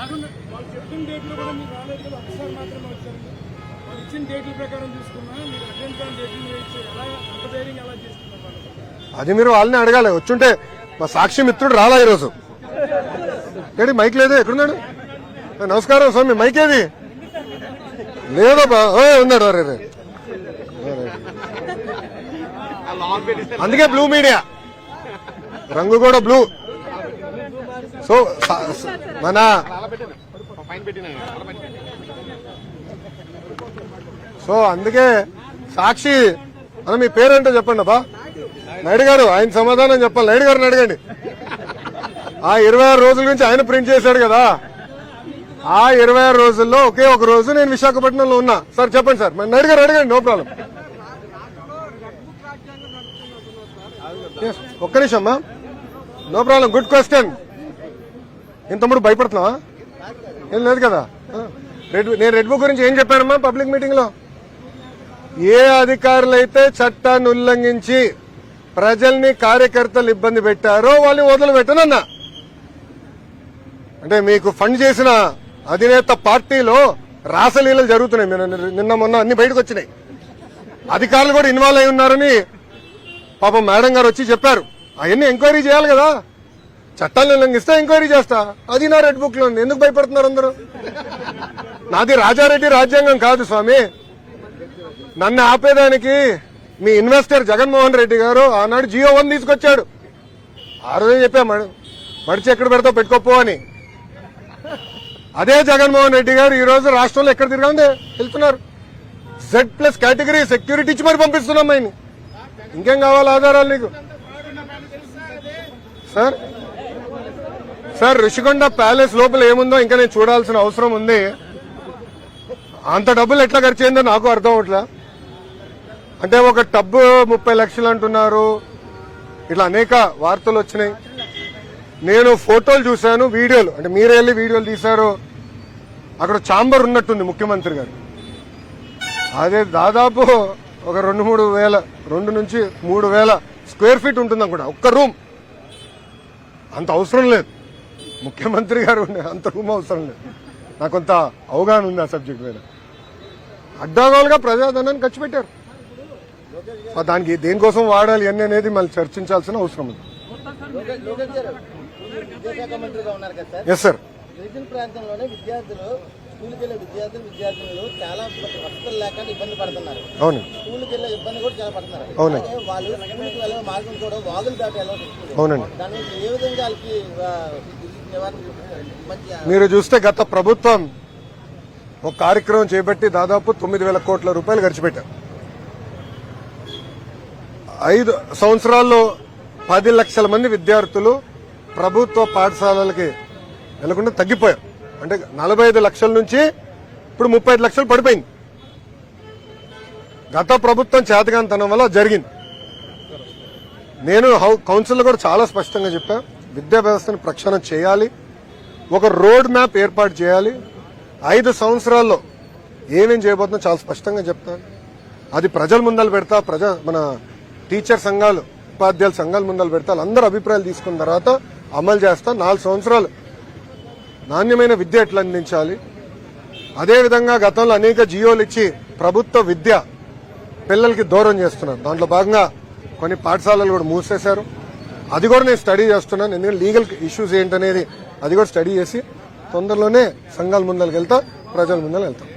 కాకుండా వాళ్ళు చెప్పిన డేట్లు కూడా రాలేదు కదా ఒకసారి మాత్రమే వచ్చారు. వాళ్ళు ఇచ్చిన డేట్ల ప్రకారం చూసుకున్నా మీరు అటెండ్ కాని డేట్లు ఎలా అంత ధైర్యం ఎలా అది మీరు వాళ్ళని అడగాలి. వచ్చుంటే మా సాక్షి మిత్రుడు రాలా ఈరోజు. ఏడి మైక్ లేదు? ఎక్కడున్నాడు? నమస్కారం స్వామి మైక్ ఏది? లేదో బా ఓ, ఉన్నాడు రే రే. అందుకే బ్లూ మీడియా. రంగు కూడా బ్లూ. సో మన సో అందుకే సాక్షి అని మీ పేరేంటో చెప్పండి అబ్బా. నాయుడు గారు ఆయన సమాధానం చెప్పాలి. నాయుడు గారిని అడగండి. ఆ ఇరవై ఆరు రోజుల నుంచి ఆయన ప్రింట్ చేశాడు కదా. ఆ ఇరవై ఆరు రోజుల్లో ఒకే ఒక రోజు నేను విశాఖపట్నంలో ఉన్నా. సార్ చెప్పండి సార్. మరి నాయుడు గారు అడగండి నో ప్రాబ్లం. ఒక్క నిమిషం అమ్మా. No problem. Good question. ఏం తమ్ముడు భయపడుతున్నావా? ఏం లేదు కదా? రెడ్ నేను రెడ్ బుక్ గురించి ఏం చెప్పానమ్మా పబ్లిక్ మీటింగ్లో? ఏ ఏ అధికారులైతే చట్టాన్ని ఉల్లంఘించి ప్రజల్ని కార్యకర్తలు ఇబ్బంది పెట్టారో వాళ్ళని వదిలిపెట్టనన్నా. అంటే మీకు ఫండ్ చేసిన అధినేత పార్టీలో రాసలీలలు జరుగుతున్నాయి. మీరు నిన్న మొన్న అన్ని బయటకు వచ్చినాయి. అధికారులు కూడా ఇన్వాల్వ్ అయి ఉన్నారని పాపం మేడం గారు వచ్చి చెప్పారు. అవన్నీ ఎంక్వైరీ చేయాలి కదా. చట్టాలను ఉల్లంఘిస్తే ఎంక్వైరీ చేస్తా. అది నా రెడ్ బుక్లో ఉంది ఎందుకు భయపడుతున్నారు అందరూ? నాది రాజారెడ్డి రాజ్యాంగం కాదు స్వామి. నన్ను ఆపేదానికి మీ ఇన్వెస్టర్ జగన్మోహన్ రెడ్డి గారు ఆనాడు జియో వన్ తీసుకొచ్చాడు. ఆ రోజే చెప్పా మడిచి ఎక్కడ పెడతావు? పెట్టుకోపో అని. అదే జగన్మోహన్ రెడ్డి గారు ఈ రోజు రాష్ట్రంలో ఎక్కడ తిరగండి వెళ్తున్నారు. జెడ్ ప్లస్ కేటగిరీ సెక్యూరిటీ ఇచ్చి మరి పంపిస్తున్నాం ఇంకేం కావాలి? ఆధారాలు నీకు? సార్ సార్ ఋషికొండ ప్యాలెస్ లోపల ఏముందో ఇంకా నేను చూడాల్సిన అవసరం ఉంది. అంత డబ్బులు ఎట్లా ఖర్చు అయిందో నాకు అర్థం అవట్లే. అంటే ఒక టబ్బు ముప్పై లక్షలు అంటున్నారు. ఇట్లా అనేక వార్తలు వచ్చినాయి. నేను ఫోటోలు చూశాను వీడియోలు. అంటే మీరే వెళ్ళి వీడియోలు తీశారు. అక్కడ చాంబర్ ఉన్నట్టుంది ముఖ్యమంత్రి గారు. అదే దాదాపు ఒక రెండు మూడు వేల రెండు నుంచి మూడు వేల స్క్వేర్ ఫీట్ ఉంటుంది కూడా ఒక్క రూమ్. అంత అవసరం లేదు. ముఖ్యమంత్రి గారు అంత రూమ్ అవసరం లేదు. నాకు కొంత అవగాహన ఉంది ఆ సబ్జెక్ట్ మీద. అడ్డాగోలుగా ప్రజాధనాన్ని ఖర్చు పెట్టారు. దానికి దేనికోసం వాడాలి అని అనేది మళ్ళీ చర్చించాల్సిన అవసరం ఉంది. ఎస్ సార్ గిరిజన ప్రాంతంలోనే విద్యార్థులు స్కూల్కి వెళ్ళే విద్యార్థులు విద్యార్థినులు చాలా వసతులు లేకుండా ఇబ్బంది పడుతున్నారు. అవును. స్కూల్కి వెళ్ళే ఇబ్బంది కూడా చాలా పడుతున్నారు. అవునండి. వాళ్ళు స్కూల్కి వెళ్ళే మార్గం కూడా వాగులు దాటి వెళ్ళడం అవునండి. దాని ఏ విధంగా వాళ్ళకి మీరు చూస్తే గత ప్రభుత్వం ఒక కార్యక్రమం చేపట్టి దాదాపు తొమ్మిది వేల కోట్ల రూపాయలు ఖర్చు పెట్టారు. ఐదు సంవత్సరాల్లో పది లక్షల మంది విద్యార్థులు ప్రభుత్వ పాఠశాలలకి వెళ్ళకుండా తగ్గిపోయారు. అంటే నలభై ఐదు లక్షల నుంచి ఇప్పుడు ముప్పై ఐదు లక్షలు పడిపోయింది. గత ప్రభుత్వం చేతగానితనం వల్ల జరిగింది. నేను హౌ- కూడా చాలా స్పష్టంగా చెప్పాను విద్యా వ్యవస్థను ప్రక్షాళన చేయాలి ఒక రోడ్ మ్యాప్ ఏర్పాటు చేయాలి. ఐదు సంవత్సరాల్లో ఏమేం చేయబోతుందో చాలా స్పష్టంగా చెప్తాను. అది ప్రజల ముందర పెడతా ప్రజా మన టీచర్ సంఘాలు ఉపాధ్యాయుల సంఘాల ముందలు పెడతా అందరు అభిప్రాయాలు తీసుకున్న తర్వాత అమలు చేస్తా. నాలుగు సంవత్సరాలు నాణ్యమైన విద్య ఎట్లా అందించాలి? అదేవిధంగా గతంలో అనేక జియోలు ఇచ్చి ప్రభుత్వ విద్య పిల్లలకి దూరం చేస్తున్నారు. దాంట్లో భాగంగా కొన్ని పాఠశాలలు కూడా మూసేశారు. అది కూడా నేను స్టడీ చేస్తున్నాను. ఎందుకంటే లీగల్ ఇష్యూస్ ఏంటనేది అది కూడా స్టడీ చేసి తొందరలోనే సంఘాల ముందరికి వెళ్తా ప్రజల ముందర వెళ్తాం.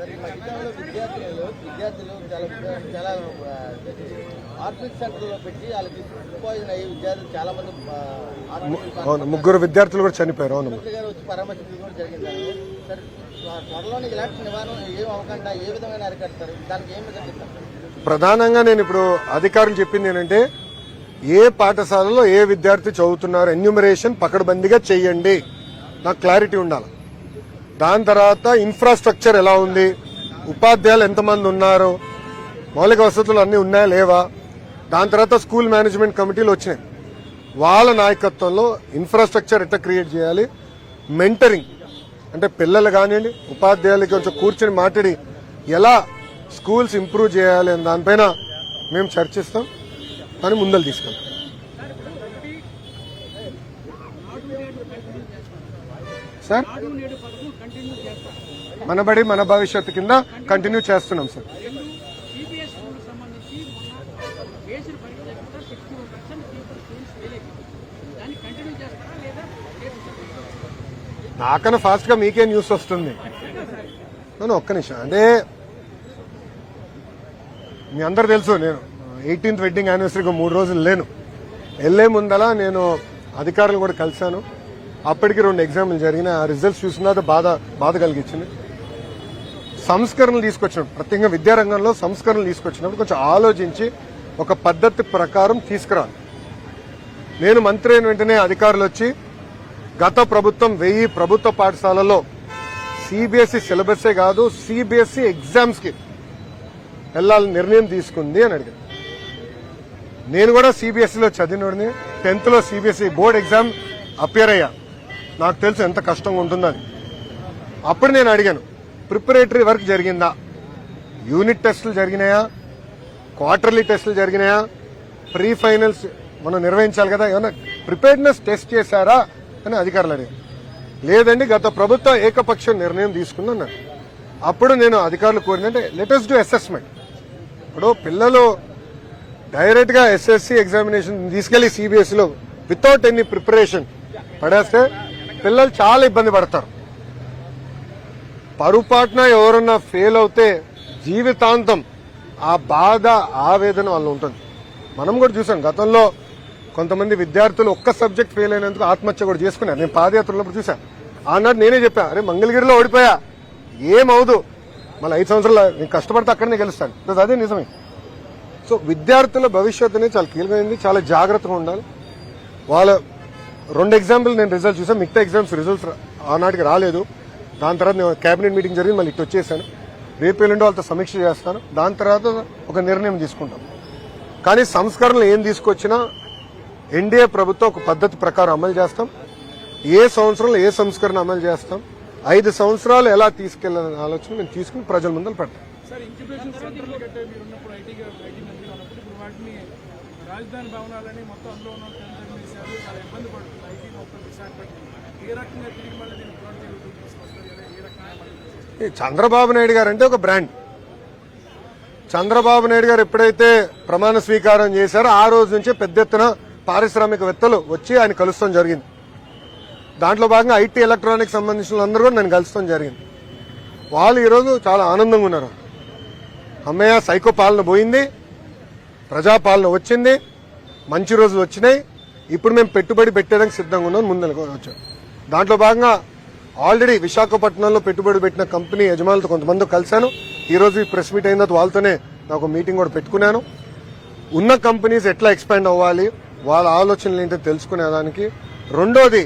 చాలా సెంటర్లో పెట్టి అవును ముగ్గురు విద్యార్థులు కూడా చనిపోయారు. అవును. ఇలాంటి నివారణ ఏ విధమైన దానికి ఏం ప్రధానంగా నేను ఇప్పుడు అధికారులు చెప్పింది ఏంటంటే ఏ పాఠశాలలో ఏ విద్యార్థి చదువుతున్నారు ఎన్యూమరేషన్ పకడ్బందీగా చేయండి. నాకు క్లారిటీ ఉండాలి. దాని తర్వాత ఇన్ఫ్రాస్ట్రక్చర్ ఎలా ఉంది? ఉపాధ్యాయులు ఎంతమంది ఉన్నారు? మౌలిక వసతులు అన్నీ ఉన్నాయా లేవా? దాని తర్వాత స్కూల్ మేనేజ్మెంట్ కమిటీలు వచ్చినాయి. వాళ్ళ నాయకత్వంలో ఇన్ఫ్రాస్ట్రక్చర్ ఎట్లా క్రియేట్ చేయాలి? మెంటరింగ్. అంటే పిల్లలు కానివ్వండి ఉపాధ్యాయులకి కొంచెం కూర్చొని మాట్లాడి ఎలా స్కూల్స్ ఇంప్రూవ్ చేయాలి అని దానిపైన మేము చర్చిస్తాం. కానీ ముందలు తీసుకెళ్తాం. సార్? మనబడి మన భవిష్యత్తు కింద కంటిన్యూ చేస్తున్నాం సార్. నాకన్నా ఫాస్ట్గా మీకే న్యూస్ వస్తుంది. నేను ఒక్క నిమిషం. అంటే మీ అందరు తెలుసు నేను. ఎయిటీన్త్ వెడ్డింగ్ యానివర్సరీకి మూడు రోజులు లేను. వెళ్ళే ముందల నేను అధికారులు కూడా కలిశాను. అప్పటికి రెండు ఎగ్జామ్లు జరిగినాయి ఆ రిజల్ట్స్ చూసిన బాధ బాధ కలిగించింది. సంస్కరణలు తీసుకొచ్చినప్పుడు ప్రత్యేకంగా విద్యారంగంలో సంస్కరణలు తీసుకొచ్చినప్పుడు కొంచెం ఆలోచించి ఒక పద్ధతి ప్రకారం తీసుకురావాలి నేను మంత్రి అయిన వెంటనే అధికారులు వచ్చి గత ప్రభుత్వం వెయ్యి ప్రభుత్వ పాఠశాలలో సిబిఎస్ఈ సిలబసే కాదు సిబిఎస్ఈ ఎగ్జామ్స్కి వెళ్ళాలని నిర్ణయం తీసుకుంది అని అడిగాను నేను కూడా సిబిఎస్ఈలో చదివినోడిని. టెన్త్లో సిబిఎస్ఈ బోర్డ్ ఎగ్జామ్ అపియర్ అయ్యా. నాకు తెలుసు ఎంత కష్టంగా ఉంటుందని. అప్పుడు నేను అడిగాను ప్రిపరేటరీ వర్క్ జరిగిందా? యూనిట్ టెస్టులు జరిగినాయా? క్వార్టర్లీ టెస్టులు జరిగినాయా? ప్రీ ఫైనల్స్ మనం నిర్వహించాలి కదా ఏమన్నా ప్రిపేర్డ్నెస్ టెస్ట్ చేశారా? అని అధికారులు అడిగారు. లేదండి గత ప్రభుత్వం ఏకపక్ష నిర్ణయం తీసుకుందన్నారు. అప్పుడు నేను అధికారులు కోరిందంటే లెటెస్ట్ డు అసెస్మెంట్ ఇప్పుడు పిల్లలు డైరెక్ట్గా ఎస్ఎస్సి ఎగ్జామినేషన్ తీసుకెళ్ళి సిబిఎస్ఈలో వితౌట్ ఎనీ ప్రిపరేషన్ పడేస్తే పిల్లలు చాలా ఇబ్బంది పడతారు. పరుపాటున ఎవరన్నా ఫెయిల్ అవుతే జీవితాంతం ఆ బాధ ఆవేదన వాళ్ళు ఉంటుంది. మనం కూడా చూసాం గతంలో కొంతమంది విద్యార్థులు ఒక్క సబ్జెక్ట్ ఫెయిల్ అయినందుకు ఆత్మహత్య కూడా చేసుకున్నారు. నేను పాదయాత్రలో చూశాను ఆనాడు నేనే చెప్పా అరే మంగళగిరిలో ఓడిపోయా ఏమవుదు మళ్ళీ ఐదు సంవత్సరాలు నేను కష్టపడితే అక్కడనే గెలుస్తాను. అదే నిజమే. సో విద్యార్థుల భవిష్యత్తు అనేది చాలా కీలకమైంది చాలా జాగ్రత్తగా ఉండాలి. వాళ్ళ రెండు ఎగ్జాంపుల్ నేను రిజల్ట్ చూసాను మిగతా ఎగ్జామ్స్ రిజల్ట్స్ ఆనాటికి రాలేదు. దాని తర్వాత నేను కేబినెట్ మీటింగ్ జరిగింది మళ్ళీ ఇటు వచ్చేసాను. రేపు ఎల్లుండి వాళ్ళతో సమీక్ష చేస్తాను. దాని తర్వాత ఒక నిర్ణయం తీసుకుంటాం. కానీ సంస్కరణలు ఏం తీసుకొచ్చినా ఎన్డీఏ ప్రభుత్వం ఒక పద్ధతి ప్రకారం అమలు చేస్తాం. ఏ సంవత్సరంలో ఏ సంస్కరణ అమలు చేస్తాం. ఐదు సంవత్సరాలు ఎలా తీసుకెళ్ళాలనే ఆలోచన మేము తీసుకుని ప్రజల ముందర పెడతాం. సార్ ఇంక్యుబేషన్ సెంటర్లు కట్టే మీరు ఉన్నప్పుడు ఐటీగా ఐటీ మంత్రి ఉన్నప్పుడు ఇప్పుడు వాటిని రాజధాని భవనాలని మొత్తం అందులో ఉన్న టెన్షన్ వేశారు. చాలా ఇబ్బంది పడుతుంది. ఐటీ మొత్తం విశాఖపట్నం. ఏ రకంగా తిరిగి మళ్ళీ దీన్ని పునరుద్ధరణ తీసుకొస్తారు? లేదా ఏ రకంగా మళ్ళీ ఈ చంద్రబాబు నాయుడు గారు అంటే ఒక బ్రాండ్. చంద్రబాబు నాయుడు గారు ఎప్పుడైతే ప్రమాణ స్వీకారం చేశారో ఆ రోజు నుంచే పెద్ద ఎత్తున పారిశ్రామికవేత్తలు వచ్చి ఆయన కలుస్తాం జరిగింది. దాంట్లో భాగంగా ఐటీ ఎలక్ట్రానిక్ సంబంధించిన అందరూ కూడా నేను కలుస్తాం జరిగింది. వాళ్ళు ఈరోజు చాలా ఆనందంగా ఉన్నారు. అమ్మయ్య సైకో పాలన పోయింది. ప్రజాపాలన వచ్చింది. మంచి రోజులు వచ్చినాయి. ఇప్పుడు మేము పెట్టుబడి పెట్టేదానికి సిద్ధంగా ఉన్నాం ముందరకు వచ్చాం. దాంట్లో భాగంగా ఆల్రెడీ విశాఖపట్నంలో పెట్టుబడి పెట్టిన కంపెనీ యజమానులతో కొంతమంది కలిశాను. ఈరోజు ఈ ప్రెస్ మీట్ అయిన తర్వాత వాళ్ళతోనే నాకు మీటింగ్ కూడా పెట్టుకున్నాను. ఉన్న కంపెనీస్ ఎట్లా ఎక్స్పాండ్ అవ్వాలి వాళ్ళ ఆలోచనలు ఏంటో తెలుసుకునేదానికి. రెండోది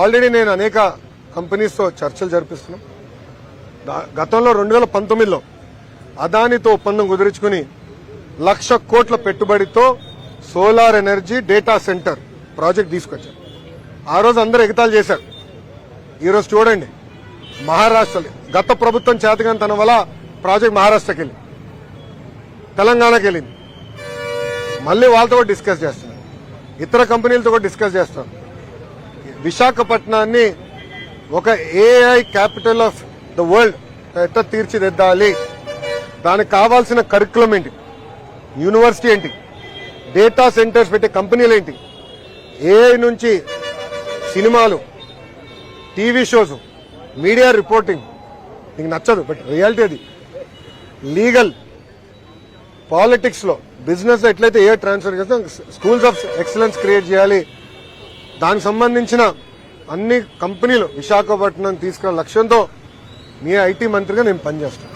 ఆల్రెడీ నేను అనేక కంపెనీస్తో చర్చలు జరిపిస్తున్నాం. గతంలో రెండు వేల పంతొమ్మిదిలో అదానితో ఒప్పందం కుదుర్చుకుని లక్ష కోట్ల పెట్టుబడితో solar energy data center project తీసుకొచ్చారు. ఆ రోజు అందరూ ఎగతాలు చేశారు. ఈరోజు చూడండి మహారాష్ట్రలో గత ప్రభుత్వం చేతగాని తన వల్ల ప్రాజెక్ట్ మహారాష్ట్రకి వెళ్ళింది. తెలంగాణకి వెళ్ళింది. మళ్ళీ వాళ్ళతో కూడా డిస్కస్ చేస్తున్నాం ఇతర కంపెనీలతో కూడా డిస్కస్ చేస్తున్నాం విశాఖపట్నాన్ని ఒక AI capital of the world ఎట్లా తీర్చిదిద్దాలి? దానికి కావాల్సిన కరికులం ఏంటి? యూనివర్సిటీ ఏంటి? డేటా సెంటర్స్ పెట్టే కంపెనీలు ఏంటి? ఏఐ నుంచి సినిమాలు టీవీ షోస్ మీడియా రిపోర్టింగ్ నీకు నచ్చదు బట్ రియాలిటీ అది. లీగల్ పాలిటిక్స్లో బిజినెస్ ఎట్లయితే ఏ ట్రాన్స్ఫర్ చేస్తాం స్కూల్స్ ఆఫ్ ఎక్సలెన్స్ క్రియేట్ చేయాలి. దానికి సంబంధించిన అన్ని కంపెనీలు విశాఖపట్నం తీసుకున్న లక్ష్యంతో మీ ఐటీ మంత్రిగా నేను పనిచేస్తాను.